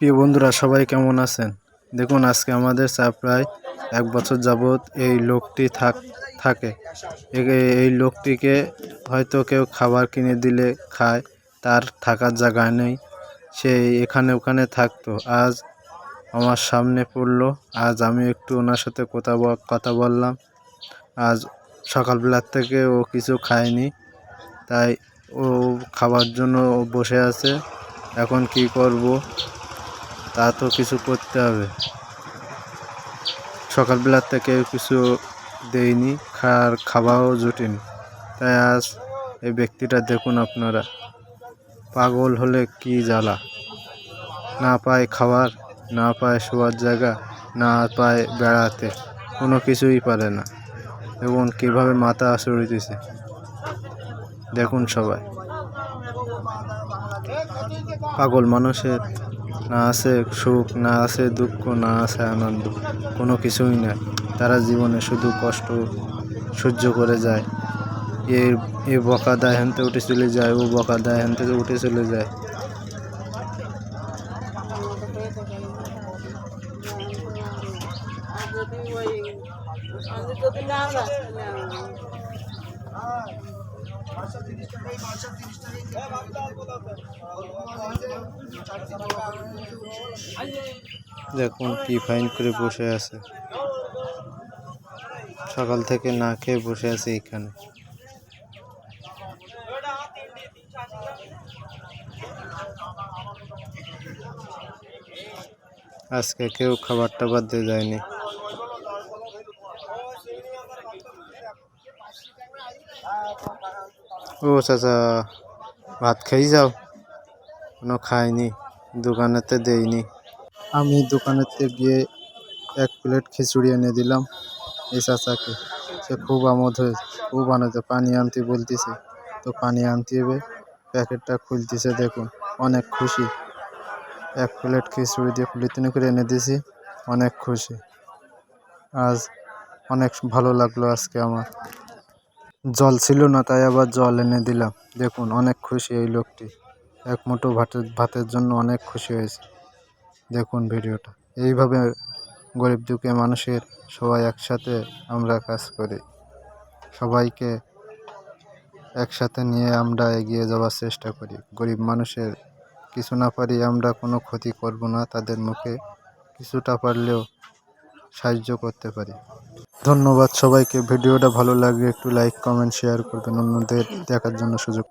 প্রিয় বন্ধুরা, সবাই কেমন আছেন? দেখুন, আজকে আমাদের চা প্রায় এক বছর যাবৎ এই লোকটি থাক, থাকে। এই লোকটিকে হয়তো কেউ খাবার কিনে দিলে খায়, তার থাকার জায়গা নেই। সে এখানে ওখানে থাকতো। আজ আমার সামনে পড়ল। আজ আমি একটু ওনার সাথে কথা কথা বললাম। আজ সকালবেলার থেকে ও কিছু খায়নি, তাই ও খাবার জন্য বসে আছে। এখন কি করব? তা তো কিছু করতে হবে। সকালবেলার থেকে কিছু দেইনি, খার খাওয়াও জুটেনি। তাই আজ এই ব্যক্তিটা দেখুন আপনারা। পাগল হলে কি জ্বালা। না পায় খাবার, না পায় শোয়ার জায়গা, না পায় বেড়াতে। কোনো কিছুই পারে না। এবং কীভাবে মাথা চড়িতেছে দেখুন সবাই। পাগল মানুষের, না আছে সুখ, না আছে দুঃখ, না আছে আনন্দ, কোনো কিছুই না। তারা জীবনে শুধু কষ্ট সহ্য করে যায়। এ এ বকা দেয় হেনতে উঠে চলে যায়, ও বকা দেয় হেন থেকে উঠে চলে যায়। দেখুন কি ফাইন করে বসে আছে। সকাল থেকে না খেয়ে বসে আছে এখানে। আজকে কেউ খাবার টাবার দিয়ে যায়নি। ও চাচা, ভাত খেয়ে যাও। কোনো খাইনি, দোকানেতে দেয়নি আমি দোকানেতে গিয়ে এক প্লেট খিচুড়ি এনে দিলাম এই চাচাকে। সে খুব আমোদ হয়েছে, খুব আনন্দ পানি আনতে বলতেছে, তো পানি আনতে হবে, প্যাকেটটা খুলতেছে দেখুন, অনেক খুশি। এক প্লেট খিচুড়ি দিয়ে প্লেটিনে করে এনে দিয়েছি, অনেক খুশি। আজ অনেক ভালো লাগল আজকে আমার। জল ছিল না, তাই আবার জল এনে দিলাম। দেখুন, অনেক খুশি এই লোকটি। এক মুঠো ভাতের ভাতের জন্য অনেক খুশি হয়েছে। দেখুন ভিডিওটা। এইভাবে গরিব দুঃখী মানুষের সবাই একসাথে আমরা কাজ করি। সবাইকে একসাথে নিয়ে আমরা এগিয়ে যাওয়ার চেষ্টা করি। গরিব মানুষের কিছু না পারি আমরা কোনো ক্ষতি করব না, তাদের মুখে কিছুটা পারলেও সাহায্য করতে পারি। ধন্যবাদ সবাইকে। ভিডিওটা ভালো লাগলে একটু লাইক কমেন্ট শেয়ার করবেন। অন্যদের দেখার জন্য সুযোগ